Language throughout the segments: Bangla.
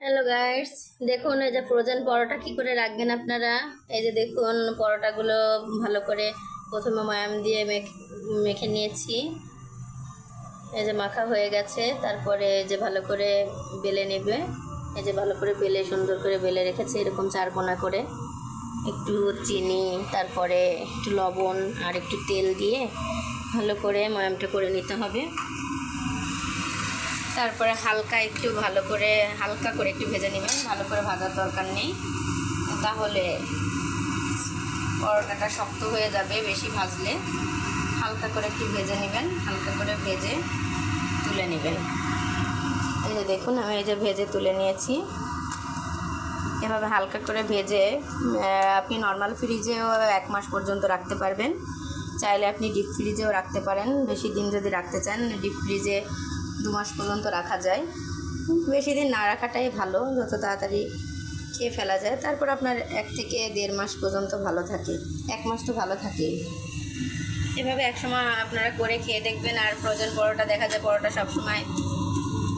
হ্যালো গাইস দেখুন, এই যে ফ্রোজেন পরোটা কি করে রাখবেন আপনারা? এই যে দেখুন, পরোটাগুলো ভালো করে প্রথমে ময়াম দিয়ে মেখে নিয়েছি। এই যে মাখা হয়ে গেছে, তারপরে যে ভালো করে বেলে নেবে। এই যে ভালো করে বেলে, সুন্দর করে বেলে রেখেছে, এরকম চার কোনা করে। একটু চিনি, তারপরে একটু লবণ আর একটু তেল দিয়ে ভালো করে ময়ামটা করে নিতে হবে। তারপরে হালকা একটু ভালো করে, হালকা করে একটু ভেজে নেবেন, ভালো করে ভাজার দরকার নেই। তাহলে পরোটাটা শক্ত হয়ে যাবে বেশি ভাজলে। হালকা করে একটু ভেজে নেবেন, হালকা করে ভেজে তুলে নেবেন। এই যে দেখুন, আমি এই যে ভেজে তুলে নিয়েছি। এভাবে হালকা করে ভেজে আপনি নর্মাল ফ্রিজেও এক মাস পর্যন্ত রাখতে পারবেন। চাইলে আপনি ডিপ ফ্রিজেও রাখতে পারেন। বেশি দিন যদি রাখতে চান ডিপ ফ্রিজে দু মাস পর্যন্ত রাখা যায়। বেশি দিন না রাখাটাই ভালো, যত তাড়াতাড়ি খেয়ে ফেলা যায়। তারপর আপনার এক থেকে দেড় মাস পর্যন্ত ভালো থাকে। এক মাস তো ভালো থাকেই। এভাবে একসময় আপনারা করে খেয়ে দেখবেন, আর ফ্রোজেন পরোটা দেখা যায়, পরোটা সবসময়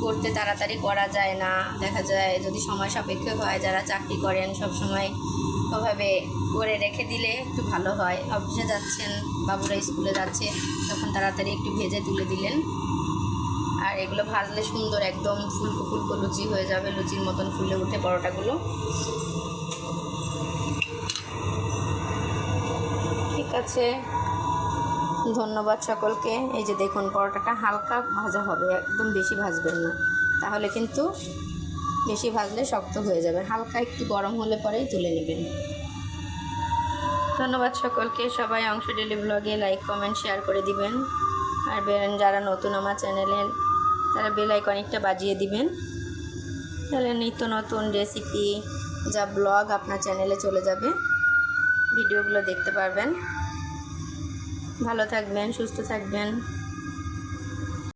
করতে তাড়াতাড়ি করা যায় না। দেখা যায় যদি সময় সাপেক্ষ হয়, যারা চাকরি করেন সব সময় ওভাবে করে রেখে দিলে একটু ভালো হয়। অফিসে যাচ্ছেন, বাবুরা স্কুলে যাচ্ছে, তখন তাড়াতাড়ি একটু ভেজে তুলে দিলেন। আর এগুলো ভাজলে সুন্দর একদম ফুলকো ফুলকো লুচি হয়ে যাবে, লুচির মতন ফুলে উঠে পরোটাগুলো। ঠিক আছে। ধন্যবাদ সকলকে। এই যে দেখুন, পরোটাটা হালকা ভাজা হবে, একদম বেশি ভাজবেন না। তাহলে কিন্তু বেশি ভাজলে শক্ত হয়ে যাবে। হালকা একটু গরম হলে পরেই তুলে নেবেন। ধন্যবাদ সকলকে। সবাই অংশ ডেলি ব্লগে লাইক, কমেন্ট, শেয়ার করে দিবেন। আর যারা নতুন আমার চ্যানেলের তারা বেল আইকনিকটা বাজিয়ে দিবেন। তাহলে নিত্য নতুন রেসিপি যা ব্লগ আপনার চ্যানেলে চলে যাবে। ভিডিওগুলো দেখতে পারবেন। ভালো থাকবেন, সুস্থ থাকবেন।